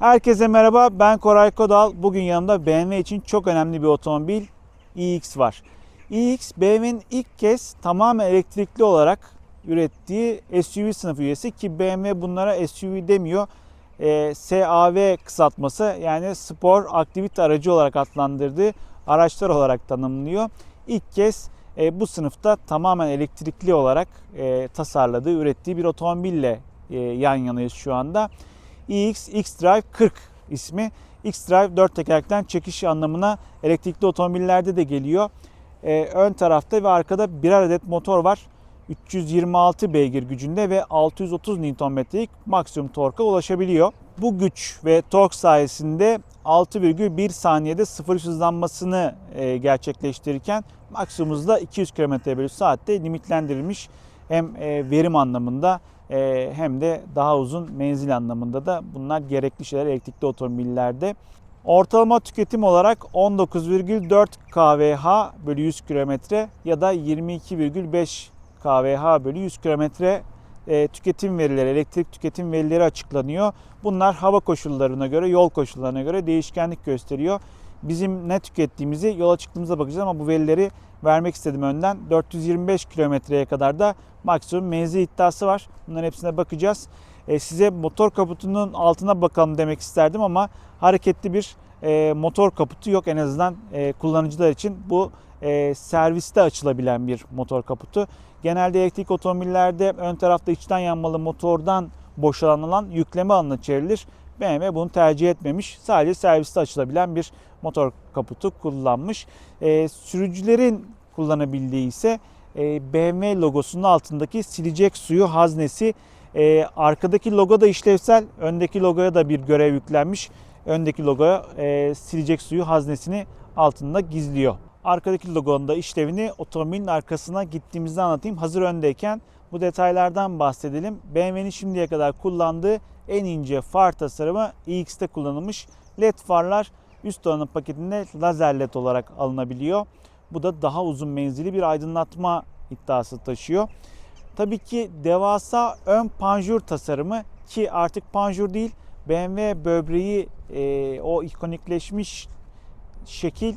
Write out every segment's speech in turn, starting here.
Herkese merhaba ben Koray Kodal. Bugün yanımda BMW için çok önemli bir otomobil iX var. iX BMW'nin ilk kez tamamen elektrikli olarak ürettiği SUV sınıfı üyesi ki BMW bunlara SUV demiyor. Ee, SAV kısaltması yani spor aktivite aracı olarak adlandırdığı araçlar olarak tanımlıyor. İlk kez e, bu sınıfta tamamen elektrikli olarak e, tasarladığı, ürettiği bir otomobille e, yan yanayız şu anda. iX X-Drive 40 ismi. X-Drive 4 tekerlekten çekiş anlamına elektrikli otomobillerde de geliyor. Ee, ön tarafta ve arkada birer adet motor var. 326 beygir gücünde ve 630 Nm'lik maksimum torka ulaşabiliyor. Bu güç ve tork sayesinde 6,1 saniyede sıfır hızlanmasını e, gerçekleştirirken maksimum hızda 200 km bölü saatte limitlendirilmiş hem e, verim anlamında hem de daha uzun menzil anlamında da bunlar gerekli şeyler elektrikli otomobillerde. Ortalama tüketim olarak 19,4 kWh bölü 100 km ya da 22,5 kWh bölü 100 km e, tüketim verileri, elektrik tüketim verileri açıklanıyor. Bunlar hava koşullarına göre, yol koşullarına göre değişkenlik gösteriyor. Bizim ne tükettiğimizi yola çıktığımızda bakacağız ama bu verileri vermek istedim önden. 425 kilometreye kadar da maksimum menzil iddiası var. Bunların hepsine bakacağız. E, size motor kaputunun altına bakalım demek isterdim ama hareketli bir e, motor kaputu yok en azından e, kullanıcılar için. Bu e, serviste açılabilen bir motor kaputu. Genelde elektrik otomobillerde ön tarafta içten yanmalı motordan boşalan alan yükleme alanına çevrilir. BMW bunu tercih etmemiş. Sadece serviste açılabilen bir motor kaputu kullanmış. E, sürücülerin kullanabildiği ise e, BMW logosunun altındaki silecek suyu haznesi. E, arkadaki logo da işlevsel. Öndeki logoya da bir görev yüklenmiş. Öndeki logoya e, silecek suyu haznesini altında gizliyor. Arkadaki logonun da işlevini otomobilin arkasına gittiğimizde anlatayım. Hazır öndeyken bu detaylardan bahsedelim. BMW'nin şimdiye kadar kullandığı en ince far tasarımı iX'te kullanılmış. LED farlar üst donanım paketinde lazer LED olarak alınabiliyor. Bu da daha uzun menzili bir aydınlatma iddiası taşıyor. Tabii ki devasa ön panjur tasarımı ki artık panjur değil BMW böbreği e, o ikonikleşmiş şekil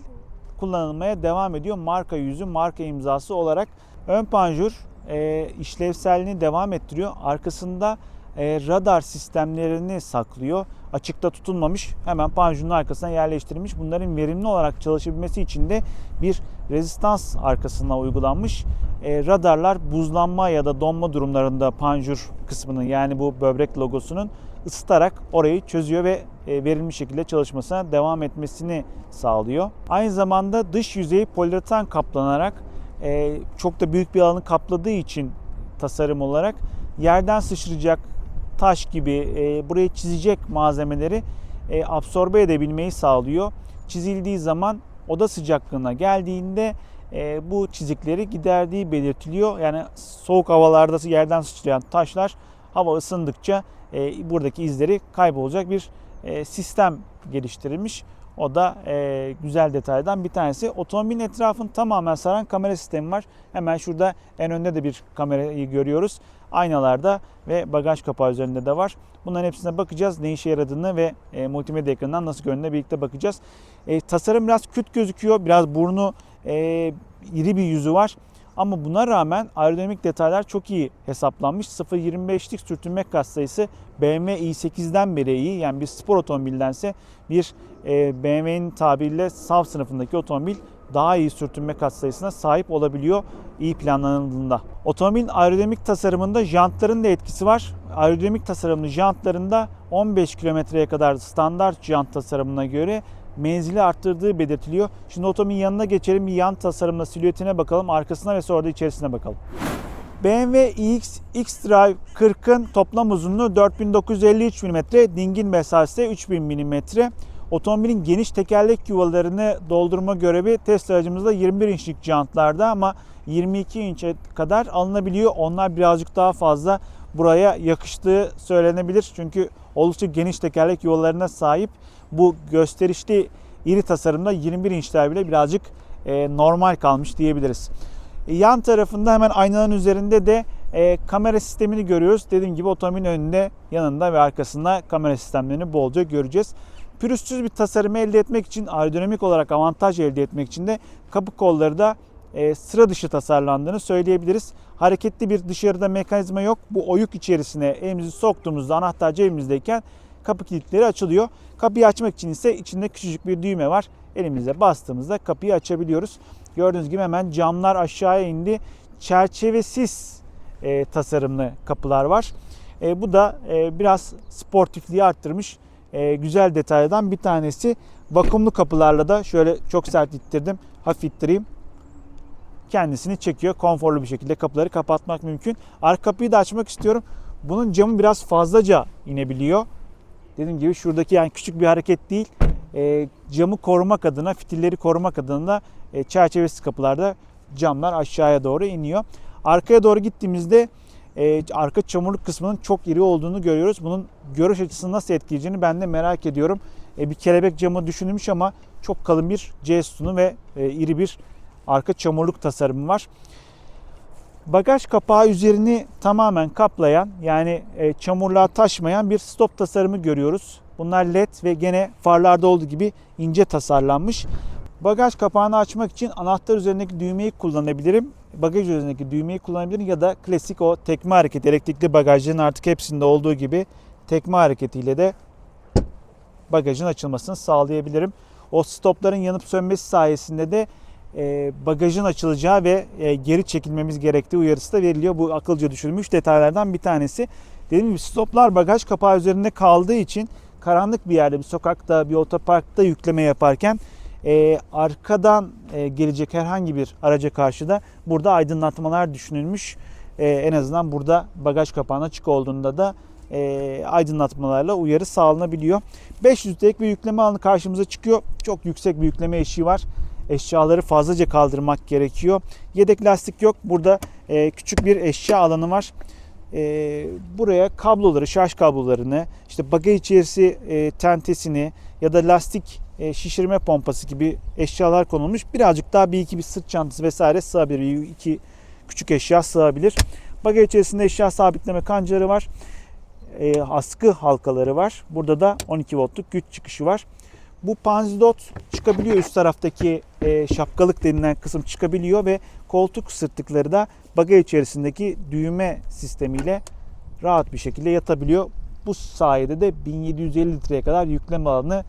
kullanılmaya devam ediyor. Marka yüzü, marka imzası olarak ön panjur e, işlevselliğini devam ettiriyor. Arkasında e, radar sistemlerini saklıyor. Açıkta tutulmamış. Hemen panjurun arkasına yerleştirilmiş. Bunların verimli olarak çalışabilmesi için de bir rezistans arkasına uygulanmış. E, radarlar buzlanma ya da donma durumlarında panjur kısmını yani bu böbrek logosunun ısıtarak orayı çözüyor ve e, verimli şekilde çalışmasına devam etmesini sağlıyor. Aynı zamanda dış yüzeyi poliuretan kaplanarak e, çok da büyük bir alanı kapladığı için tasarım olarak yerden sıçrayacak taş gibi e, burayı çizecek malzemeleri e, absorbe edebilmeyi sağlıyor. Çizildiği zaman oda sıcaklığına geldiğinde e, bu çizikleri giderdiği belirtiliyor. Yani soğuk havalarda yerden sıçrayan taşlar hava ısındıkça e, buradaki izleri kaybolacak bir e, sistem geliştirilmiş. O da e, güzel detaydan bir tanesi. Otomobilin etrafını tamamen saran kamera sistemi var. Hemen şurada en önde de bir kamerayı görüyoruz. Aynalarda ve bagaj kapağı üzerinde de var. Bunların hepsine bakacağız. Ne işe yaradığını ve e, multimedya ekranından nasıl göründüğüne birlikte bakacağız. E, tasarım biraz küt gözüküyor. Biraz burnu e, iri bir yüzü var. Ama buna rağmen aerodinamik detaylar çok iyi hesaplanmış. 0.25'lik sürtünme katsayısı BMW i8'den beri iyi. Yani bir spor otomobildense bir e, BMW'nin tabiriyle SAV sınıfındaki otomobil daha iyi sürtünme katsayısına sahip olabiliyor iyi planlanıldığında. Otomobilin aerodinamik tasarımında jantların da etkisi var. Aerodinamik tasarımlı jantlarında 15 kilometreye kadar standart jant tasarımına göre menzili arttırdığı belirtiliyor. Şimdi otomobilin yanına geçelim. Bir yan tasarımla silüetine bakalım. Arkasına ve sonra da içerisine bakalım. BMW iX X-Drive 40'ın toplam uzunluğu 4953 mm, dingin mesafesi 3000 mm. Otomobilin geniş tekerlek yuvalarını doldurma görevi Tesla aracımızda 21 inçlik jantlarda ama 22 inçe kadar alınabiliyor. Onlar birazcık daha fazla buraya yakıştığı söylenebilir. Çünkü oldukça geniş tekerlek yuvalarına sahip bu gösterişli iri tasarımda 21 inçler bile birazcık e, normal kalmış diyebiliriz. E, yan tarafında hemen aynanın üzerinde de E, kamera sistemini görüyoruz. Dediğim gibi otomobilin önünde, yanında ve arkasında kamera sistemlerini bolca göreceğiz. Pürüzsüz bir tasarım elde etmek için, aerodinamik olarak avantaj elde etmek için de kapı kolları da e, sıra dışı tasarlandığını söyleyebiliriz. Hareketli bir dışarıda mekanizma yok. Bu oyuk içerisine elimizi soktuğumuzda anahtar cebimizdeyken kapı kilitleri açılıyor. Kapıyı açmak için ise içinde küçücük bir düğme var. Elimizle bastığımızda kapıyı açabiliyoruz. Gördüğünüz gibi hemen camlar aşağıya indi. Çerçevesiz e, tasarımlı kapılar var. E, bu da e, biraz sportifliği arttırmış e, güzel detaylardan bir tanesi. Vakumlu kapılarla da şöyle çok sert ittirdim. Hafif ittireyim. Kendisini çekiyor. Konforlu bir şekilde kapıları kapatmak mümkün. Arka kapıyı da açmak istiyorum. Bunun camı biraz fazlaca inebiliyor. Dediğim gibi şuradaki yani küçük bir hareket değil. E, camı korumak adına, fitilleri korumak adına da e, çerçevesiz kapılarda camlar aşağıya doğru iniyor. Arkaya doğru gittiğimizde e, arka çamurluk kısmının çok iri olduğunu görüyoruz. Bunun görüş açısını nasıl etkileyeceğini ben de merak ediyorum. E, bir kelebek camı düşünülmüş ama çok kalın bir C sütunu ve e, iri bir arka çamurluk tasarımı var. Bagaj kapağı üzerini tamamen kaplayan yani e, çamurluğa taşmayan bir stop tasarımı görüyoruz. Bunlar led ve gene farlarda olduğu gibi ince tasarlanmış. Bagaj kapağını açmak için anahtar üzerindeki düğmeyi kullanabilirim. Bagaj üzerindeki düğmeyi kullanabilirim ya da klasik o tekme hareketi elektrikli bagajların artık hepsinde olduğu gibi tekme hareketiyle de bagajın açılmasını sağlayabilirim. O stopların yanıp sönmesi sayesinde de e, bagajın açılacağı ve e, geri çekilmemiz gerektiği uyarısı da veriliyor. Bu akılcı düşünülmüş detaylardan bir tanesi. Dediğim gibi stoplar bagaj kapağı üzerinde kaldığı için karanlık bir yerde bir sokakta bir otoparkta yükleme yaparken e, arkadan e, gelecek herhangi bir araca karşı da burada aydınlatmalar düşünülmüş. E, en azından burada bagaj kapağının açık olduğunda da e, aydınlatmalarla uyarı sağlanabiliyor. 500 tek bir yükleme alanı karşımıza çıkıyor. Çok yüksek bir yükleme eşiği var. Eşyaları fazlaca kaldırmak gerekiyor. Yedek lastik yok. Burada e, küçük bir eşya alanı var. E, buraya kabloları, şarj kablolarını, işte bagaj içerisi e, tentesini ya da lastik şişirme pompası gibi eşyalar konulmuş. Birazcık daha bir iki bir sırt çantası vesaire sığabilir. Bir iki küçük eşya sığabilir. Bagaj içerisinde eşya sabitleme kancaları var. E, askı halkaları var. Burada da 12 voltluk güç çıkışı var. Bu panzidot çıkabiliyor. Üst taraftaki e, şapkalık denilen kısım çıkabiliyor ve koltuk sırtlıkları da bagaj içerisindeki düğme sistemiyle rahat bir şekilde yatabiliyor. Bu sayede de 1750 litreye kadar yükleme alanı e,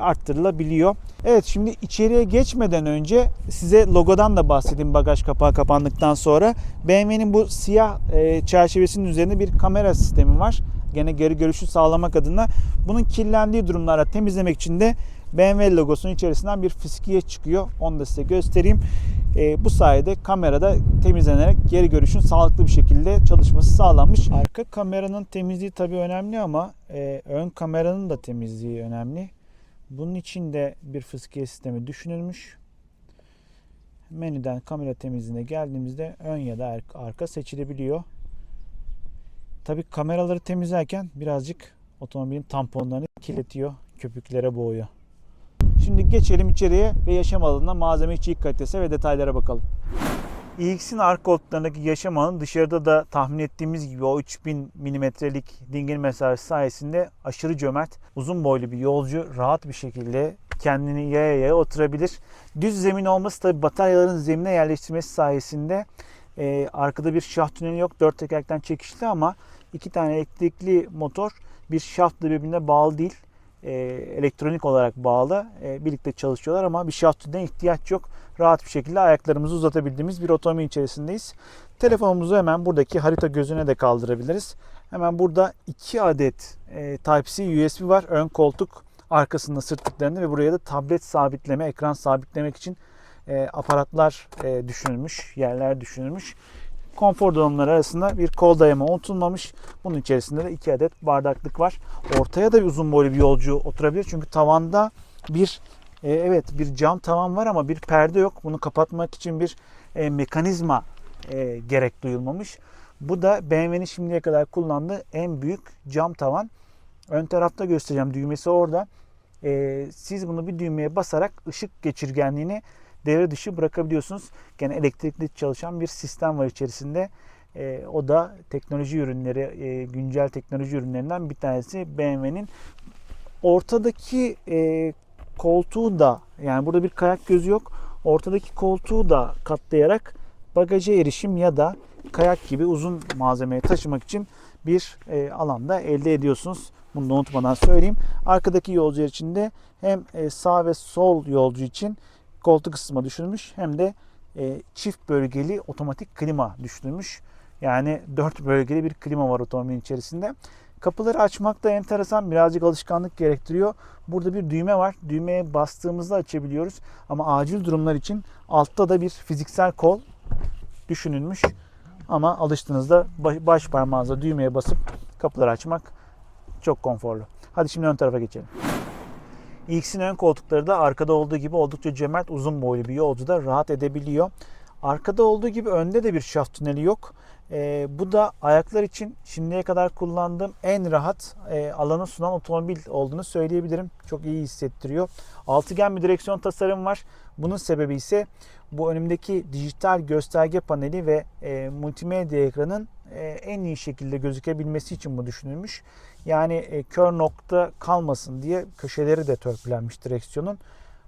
arttırılabiliyor. Evet şimdi içeriye geçmeden önce size logodan da bahsedeyim bagaj kapağı kapandıktan sonra. BMW'nin bu siyah e, çerçevesinin üzerinde bir kamera sistemi var. Gene geri görüşü sağlamak adına. Bunun kirlendiği durumlarda temizlemek için de BMW logosunun içerisinden bir fiskiye çıkıyor. Onu da size göstereyim. E, bu sayede kamerada temizlenerek geri görüşün sağlıklı bir şekilde çalışması sağlanmış. Arka kameranın temizliği tabii önemli ama e, ön kameranın da temizliği önemli. Bunun için de bir fıskiye sistemi düşünülmüş. Menüden kamera temizliğine geldiğimizde ön ya da arka seçilebiliyor. Tabii kameraları temizlerken birazcık otomobilin tamponlarını kirletiyor, köpüklere boğuyor. Şimdi geçelim içeriye ve yaşam alanına malzeme içi kalitesi ve detaylara bakalım. iX'in arka koltuklarındaki yaşam alanı dışarıda da tahmin ettiğimiz gibi o 3000 milimetrelik dingil mesafesi sayesinde aşırı cömert, uzun boylu bir yolcu rahat bir şekilde kendini yaya yaya oturabilir. Düz zemin olması tabi bataryaların zemine yerleştirmesi sayesinde e, arkada bir şaft tüneli yok. Dört tekerlekten çekişli ama iki tane elektrikli motor bir şaftla birbirine bağlı değil. E, elektronik olarak bağlı. E, birlikte çalışıyorlar ama bir şaft tüneline ihtiyaç yok. Rahat bir şekilde ayaklarımızı uzatabildiğimiz bir otomobil içerisindeyiz. Telefonumuzu hemen buradaki harita gözüne de kaldırabiliriz. Hemen burada iki adet e, Type-C USB var. Ön koltuk arkasında sırtlıklarında ve buraya da tablet sabitleme, ekran sabitlemek için aparatlar düşünülmüş, yerler düşünülmüş. Konfor donanımları arasında bir kol dayama unutulmamış. Bunun içerisinde de iki adet bardaklık var. Ortaya da bir uzun boylu bir yolcu oturabilir. Çünkü tavanda bir e, evet bir cam tavan var ama bir perde yok. Bunu kapatmak için bir e, mekanizma e, gerek duyulmamış. Bu da BMW'nin şimdiye kadar kullandığı en büyük cam tavan. Ön tarafta göstereceğim düğmesi orada. E, siz bunu bir düğmeye basarak ışık geçirgenliğini devre dışı bırakabiliyorsunuz. Gene elektrikli çalışan bir sistem var içerisinde. E, o da teknoloji ürünleri, e, güncel teknoloji ürünlerinden bir tanesi BMW'nin. Ortadaki e, koltuğu da yani burada bir kayak gözü yok. Ortadaki koltuğu da katlayarak bagaja erişim ya da kayak gibi uzun malzemeyi taşımak için bir e, alanda elde ediyorsunuz. Bunu da unutmadan söyleyeyim. Arkadaki yolcular için de hem e, sağ ve sol yolcu için koltuk ısıtma düşünülmüş hem de e, çift bölgeli otomatik klima düşünülmüş. Yani dört bölgeli bir klima var otomobilin içerisinde. Kapıları açmak da enteresan birazcık alışkanlık gerektiriyor. Burada bir düğme var. Düğmeye bastığımızda açabiliyoruz. Ama acil durumlar için altta da bir fiziksel kol düşünülmüş. Ama alıştığınızda baş parmağınızla düğmeye basıp kapıları açmak çok konforlu. Hadi şimdi ön tarafa geçelim. X'in ön koltukları da arkada olduğu gibi oldukça cömert uzun boylu bir yolcu da rahat edebiliyor. Arkada olduğu gibi önde de bir şaft tüneli yok. E, bu da ayaklar için şimdiye kadar kullandığım en rahat e, alanı sunan otomobil olduğunu söyleyebilirim. Çok iyi hissettiriyor. Altıgen bir direksiyon tasarım var. Bunun sebebi ise bu önümdeki dijital gösterge paneli ve e, multimedya ekranın en iyi şekilde gözükebilmesi için bu düşünülmüş. Yani e, kör nokta kalmasın diye köşeleri de törpülenmiş direksiyonun.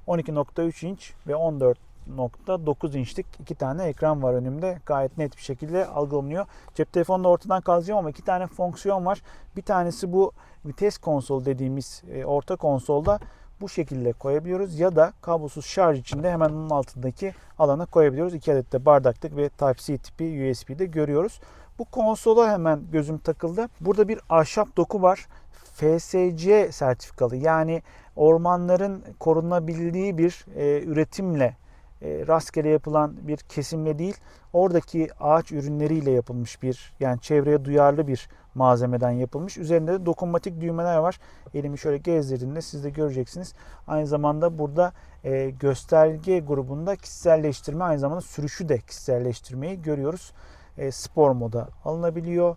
12.3 inç ve 14.9 inçlik iki tane ekran var önümde. Gayet net bir şekilde algılanıyor. Cep telefonunu da ortadan kaldıracağım ama iki tane fonksiyon var. Bir tanesi bu vites konsol dediğimiz e, orta konsolda bu şekilde koyabiliyoruz ya da kablosuz şarj için de hemen onun altındaki alana koyabiliyoruz. İki adet de bardaklık ve Type-C tipi USB'de görüyoruz. Bu konsola hemen gözüm takıldı. Burada bir ahşap doku var. FSC sertifikalı yani ormanların korunabildiği bir e, üretimle e, rastgele yapılan bir kesimle değil oradaki ağaç ürünleriyle yapılmış bir yani çevreye duyarlı bir malzemeden yapılmış. Üzerinde de dokunmatik düğmeler var. Elimi şöyle gezdirdiğimde siz de göreceksiniz. Aynı zamanda burada e, gösterge grubunda kişiselleştirme aynı zamanda sürüşü de kişiselleştirmeyi görüyoruz. E, spor moda alınabiliyor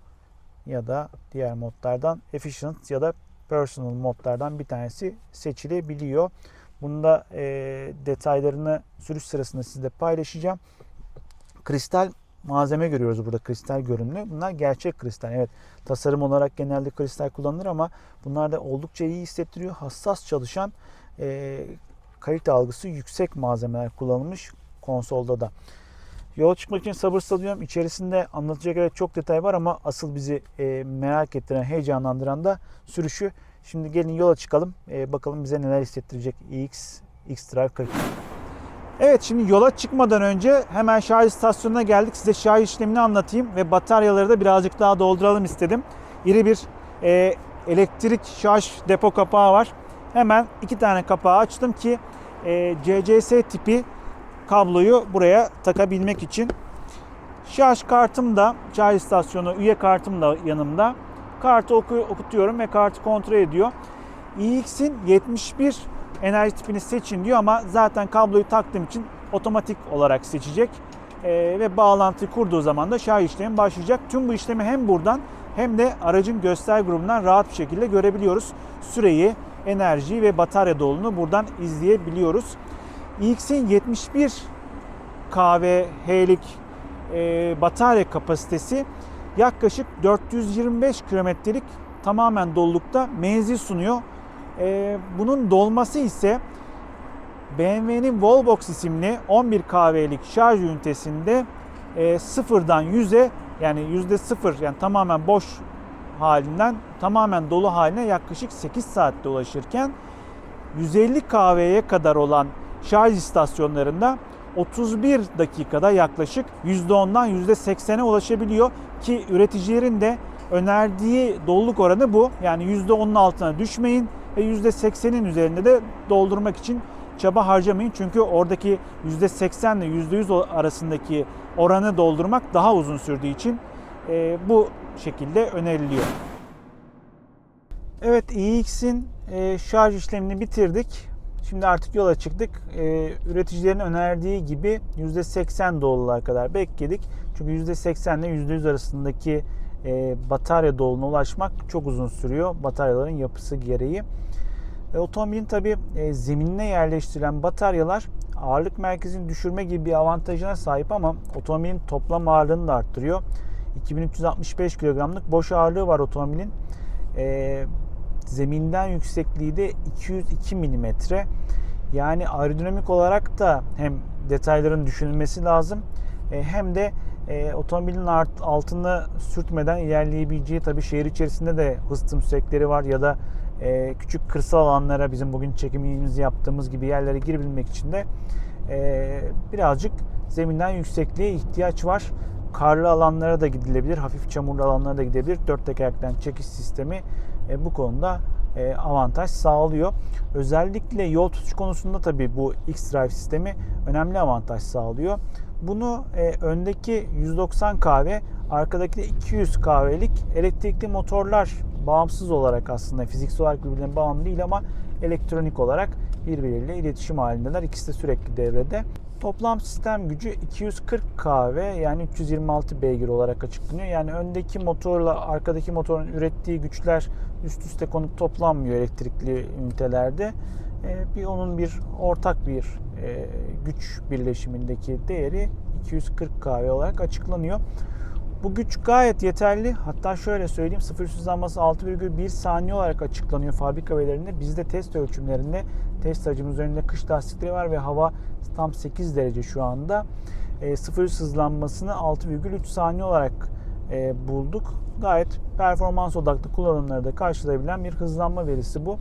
ya da diğer modlardan efficient ya da personal modlardan bir tanesi seçilebiliyor. Bunda e, detaylarını sürüş sırasında sizle paylaşacağım. Kristal malzeme görüyoruz burada kristal görünümlü. Bunlar gerçek kristal. Evet tasarım olarak genelde kristal kullanılır ama bunlar da oldukça iyi hissettiriyor. Hassas çalışan e, kalite algısı yüksek malzemeler kullanılmış konsolda da. Yola çıkmak için sabırsızlanıyorum. İçerisinde anlatacak evet çok detay var ama asıl bizi e, merak ettiren, heyecanlandıran da sürüşü. Şimdi gelin yola çıkalım. E, bakalım bize neler hissettirecek iX X-Drive 40. Evet şimdi yola çıkmadan önce hemen şarj istasyonuna geldik. Size şarj işlemini anlatayım ve bataryaları da birazcık daha dolduralım istedim. İri bir e, elektrik şarj depo kapağı var. Hemen iki tane kapağı açtım ki e, CCS tipi kabloyu buraya takabilmek için. Şarj kartım da, şarj istasyonu üye kartım da yanımda. Kartı oku, okutuyorum ve kartı kontrol ediyor. iX'in 71 enerji tipini seçin diyor ama zaten kabloyu taktığım için otomatik olarak seçecek. Ee, ve bağlantıyı kurduğu zaman da şarj işlemi başlayacak. Tüm bu işlemi hem buradan hem de aracın göster grubundan rahat bir şekilde görebiliyoruz. Süreyi, enerjiyi ve batarya doluluğunu buradan izleyebiliyoruz. iX'in 71 kWh'lik e, batarya kapasitesi yaklaşık 425 kilometrelik tamamen dolulukta menzil sunuyor. E, bunun dolması ise BMW'nin Wallbox isimli 11 kW'lik şarj ünitesinde e, sıfırdan 100'e yani yüzde sıfır yani tamamen boş halinden tamamen dolu haline yaklaşık 8 saatte ulaşırken 150 kW'ye kadar olan şarj istasyonlarında 31 dakikada yaklaşık %10'dan %80'e ulaşabiliyor ki üreticilerin de önerdiği doluluk oranı bu. Yani %10'un altına düşmeyin ve %80'in üzerinde de doldurmak için çaba harcamayın. Çünkü oradaki %80 ile %100 arasındaki oranı doldurmak daha uzun sürdüğü için e, bu şekilde öneriliyor. Evet iX'in e, şarj işlemini bitirdik. Şimdi artık yola çıktık. Ee, üreticilerin önerdiği gibi %80 doluluğa kadar bekledik. Çünkü %80 ile %100 arasındaki e, batarya doluluğuna ulaşmak çok uzun sürüyor. Bataryaların yapısı gereği. E, otomobilin tabi e, zeminine yerleştirilen bataryalar ağırlık merkezini düşürme gibi bir avantajına sahip ama otomobilin toplam ağırlığını da arttırıyor. 2365 kilogramlık boş ağırlığı var otomobilin. E, zeminden yüksekliği de 202 milimetre. Yani aerodinamik olarak da hem detayların düşünülmesi lazım e, hem de e, otomobilin art, altında sürtmeden ilerleyebileceği tabii şehir içerisinde de hız tümsekleri var ya da e, küçük kırsal alanlara bizim bugün çekimimizi yaptığımız gibi yerlere girebilmek için de e, birazcık zeminden yüksekliğe ihtiyaç var. Karlı alanlara da gidilebilir, hafif çamurlu alanlara da gidebilir. Dört tekerlekten çekiş sistemi e, bu konuda e, avantaj sağlıyor. Özellikle yol tutuş konusunda tabii bu X-Drive sistemi önemli avantaj sağlıyor. Bunu e, öndeki 190 kW, arkadaki de 200 kW'lik elektrikli motorlar bağımsız olarak aslında fiziksel olarak birbirine bağımlı değil ama elektronik olarak birbiriyle iletişim halindeler. İkisi de sürekli devrede. Toplam sistem gücü 240 kW yani 326 beygir olarak açıklanıyor. Yani öndeki motorla arkadaki motorun ürettiği güçler üst üste konup toplanmıyor elektrikli ünitelerde. Ee, bir onun bir ortak bir e, güç birleşimindeki değeri 240 kW olarak açıklanıyor. Bu güç gayet yeterli. Hatta şöyle söyleyeyim 0 hızlanması 6,1 saniye olarak açıklanıyor fabrika verilerinde. Bizde test ölçümlerinde test aracımız üzerinde kış lastikleri var ve hava tam 8 derece şu anda. E, 0 hızlanmasını 6,3 saniye olarak e, bulduk. Gayet performans odaklı kullanımları da karşılayabilen bir hızlanma verisi bu.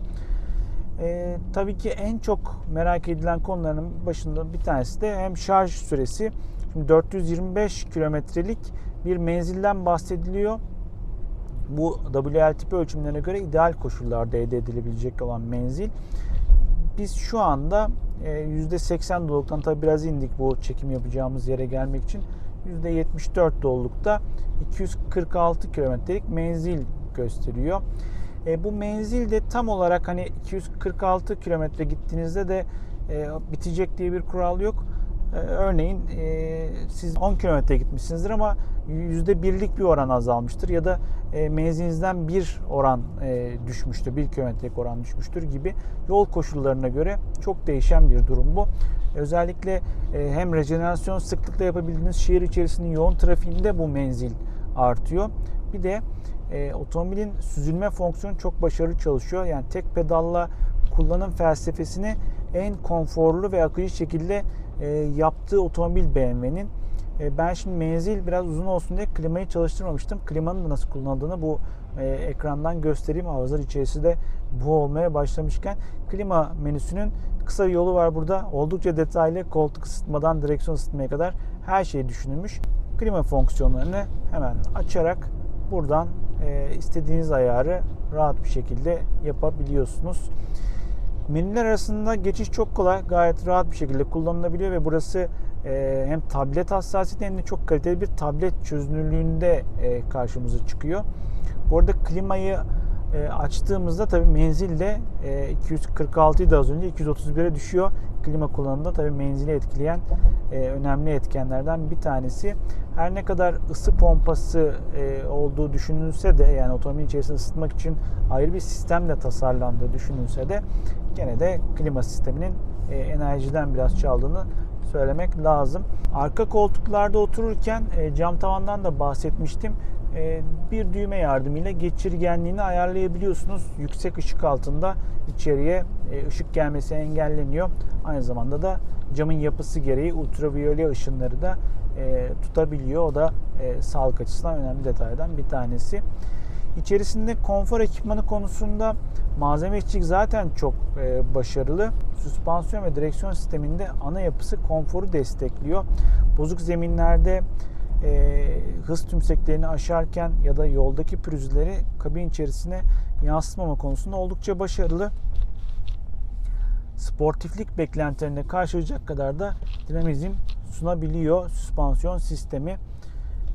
E, tabii ki en çok merak edilen konuların başında bir tanesi de hem şarj süresi. Şimdi 425 kilometrelik bir menzilden bahsediliyor. Bu WLTP ölçümlerine göre ideal koşullarda elde edilebilecek olan menzil. Biz şu anda %80 doluluktan tabi biraz indik bu çekim yapacağımız yere gelmek için. %74 dolulukta 246 kilometrelik menzil gösteriyor. E, bu menzil de tam olarak hani 246 kilometre gittiğinizde de e, bitecek diye bir kural yok. E, örneğin e, siz 10 kilometre gitmişsinizdir ama %1'lik bir oran azalmıştır ya da e, menzilinizden bir oran e, düşmüştür, 1 kilometrelik oran düşmüştür gibi yol koşullarına göre çok değişen bir durum bu. Özellikle hem rejenerasyon sıklıkla yapabildiğiniz şehir içerisinin yoğun trafiğinde bu menzil artıyor. Bir de otomobilin süzülme fonksiyonu çok başarılı çalışıyor. Yani tek pedalla kullanım felsefesini en konforlu ve akıcı şekilde e, yaptığı otomobil BMW'nin. E, ben şimdi menzil biraz uzun olsun diye klimayı çalıştırmamıştım. Klimanın da nasıl kullanıldığını bu e, ekrandan göstereyim. Havazlar içerisi de bu olmaya başlamışken klima menüsünün kısa bir yolu var burada. Oldukça detaylı koltuk ısıtmadan direksiyon ısıtmaya kadar her şey düşünülmüş. Klima fonksiyonlarını hemen açarak buradan e, istediğiniz ayarı rahat bir şekilde yapabiliyorsunuz. Menüler arasında geçiş çok kolay. Gayet rahat bir şekilde kullanılabiliyor ve burası e, hem tablet hassasiyeti hem de çok kaliteli bir tablet çözünürlüğünde e, karşımıza çıkıyor. Bu arada klimayı e, açtığımızda tabi menzil de e, 246 idi az önce 231'e düşüyor. Klima kullanımında tabi menzili etkileyen önemli etkenlerden bir tanesi. Her ne kadar ısı pompası olduğu düşünülse de yani otomobil içerisinde ısıtmak için ayrı bir sistemle tasarlandığı düşünülse de gene de klima sisteminin e, enerjiden biraz çaldığını söylemek lazım. Arka koltuklarda otururken e, cam tavandan da bahsetmiştim. E, bir düğme yardımıyla geçirgenliğini ayarlayabiliyorsunuz. Yüksek ışık altında içeriye ışık gelmesi engelleniyor. Aynı zamanda da camın yapısı gereği ultraviyole ışınları da tutabiliyor. O da sağlık açısından önemli detaydan bir tanesi. İçerisinde konfor ekipmanı konusunda malzeme işçilik zaten çok e, başarılı. Süspansiyon ve direksiyon sisteminde ana yapısı konforu destekliyor. Bozuk zeminlerde e, hız tümseklerini aşarken ya da yoldaki pürüzleri kabin içerisine yansıtmama konusunda oldukça başarılı. Sportiflik beklentilerine karşılayacak kadar da dinamizm sunabiliyor süspansiyon sistemi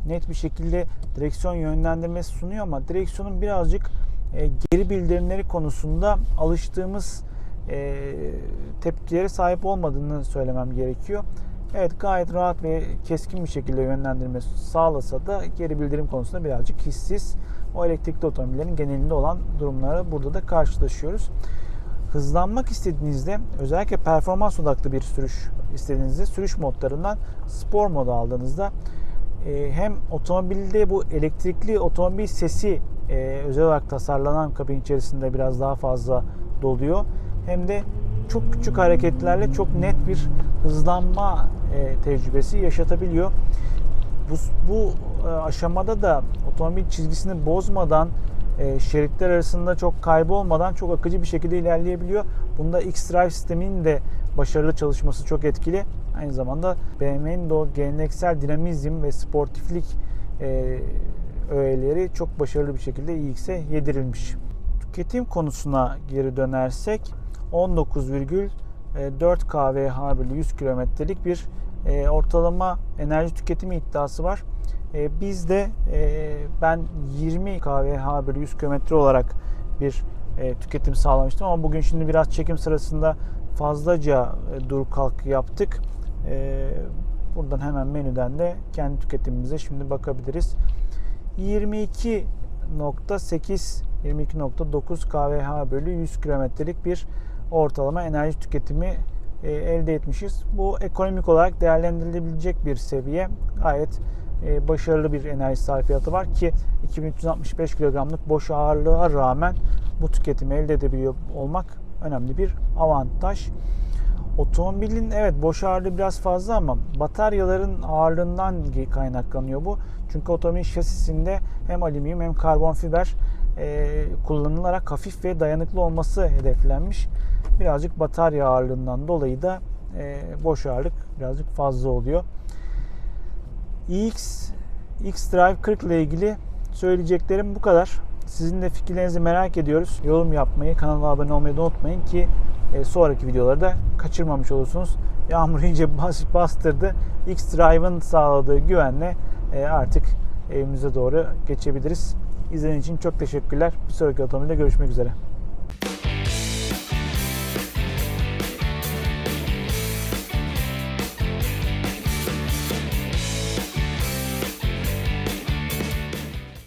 net bir şekilde direksiyon yönlendirmesi sunuyor ama direksiyonun birazcık e, geri bildirimleri konusunda alıştığımız e, tepkilere sahip olmadığını söylemem gerekiyor. Evet gayet rahat ve keskin bir şekilde yönlendirme sağlasa da geri bildirim konusunda birazcık hissiz. O elektrikli otomobillerin genelinde olan durumlara burada da karşılaşıyoruz. Hızlanmak istediğinizde özellikle performans odaklı bir sürüş istediğinizde sürüş modlarından spor modu aldığınızda e, hem otomobilde bu elektrikli otomobil sesi e, özel olarak tasarlanan kabin içerisinde biraz daha fazla doluyor. Hem de çok küçük hareketlerle çok net bir hızlanma e, tecrübesi yaşatabiliyor. Bu, bu e, aşamada da otomobil çizgisini bozmadan şeritler arasında çok kaybolmadan çok akıcı bir şekilde ilerleyebiliyor. Bunda X-Drive sisteminin de başarılı çalışması çok etkili. Aynı zamanda BMW'nin de o geleneksel dinamizm ve sportiflik e, öğeleri çok başarılı bir şekilde iX'e yedirilmiş. Tüketim konusuna geri dönersek 19,4 kWh bölü 100 kilometrelik bir e, ortalama enerji tüketimi iddiası var. E, bizde e, ben 20 kWh bölü 100 kilometre olarak bir e, tüketim sağlamıştım ama bugün şimdi biraz çekim sırasında fazlaca e, dur kalk yaptık. E, buradan hemen menüden de kendi tüketimimize şimdi bakabiliriz. 22.8 22.9 kWh bölü 100 kilometrelik bir ortalama enerji tüketimi e, elde etmişiz. Bu ekonomik olarak değerlendirilebilecek bir seviye. Gayet e, başarılı bir enerji sarfiyatı var ki 2365 kilogramlık boş ağırlığa rağmen bu tüketimi elde edebiliyor olmak önemli bir avantaj. Otomobilin evet boş ağırlığı biraz fazla ama bataryaların ağırlığından kaynaklanıyor bu. Çünkü otomobil şasisinde hem alüminyum hem karbon fiber e, kullanılarak hafif ve dayanıklı olması hedeflenmiş. Birazcık batarya ağırlığından dolayı da e, boş ağırlık birazcık fazla oluyor. iX X-Drive 40 ile ilgili söyleyeceklerim bu kadar. Sizin de fikirlerinizi merak ediyoruz. Yorum yapmayı, kanala abone olmayı da unutmayın ki e, sonraki videoları da kaçırmamış olursunuz. Yağmur iyice bas, bastırdı. X-Drive'ın sağladığı güvenle e, artık evimize doğru geçebiliriz. İzlediğiniz için çok teşekkürler. Bir sonraki otomobilde görüşmek üzere.